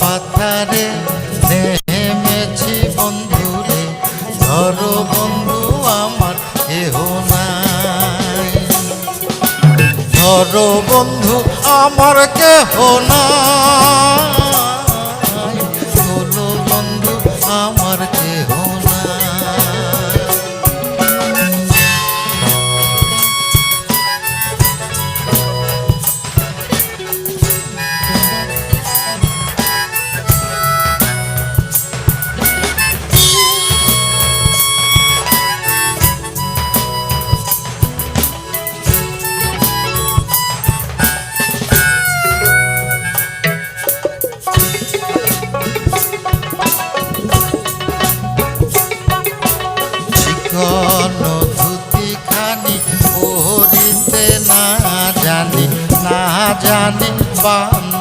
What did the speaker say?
পাথারে, নেমেছি বন্ধুরে, ধরো বন্ধু আমার, কেহ নাই। ধরো বন্ধু আমার, কেহ না তোলো বন্ধু আমার, কেহ চিকন ধুতি খানি পরিতে না জানি না জানি বা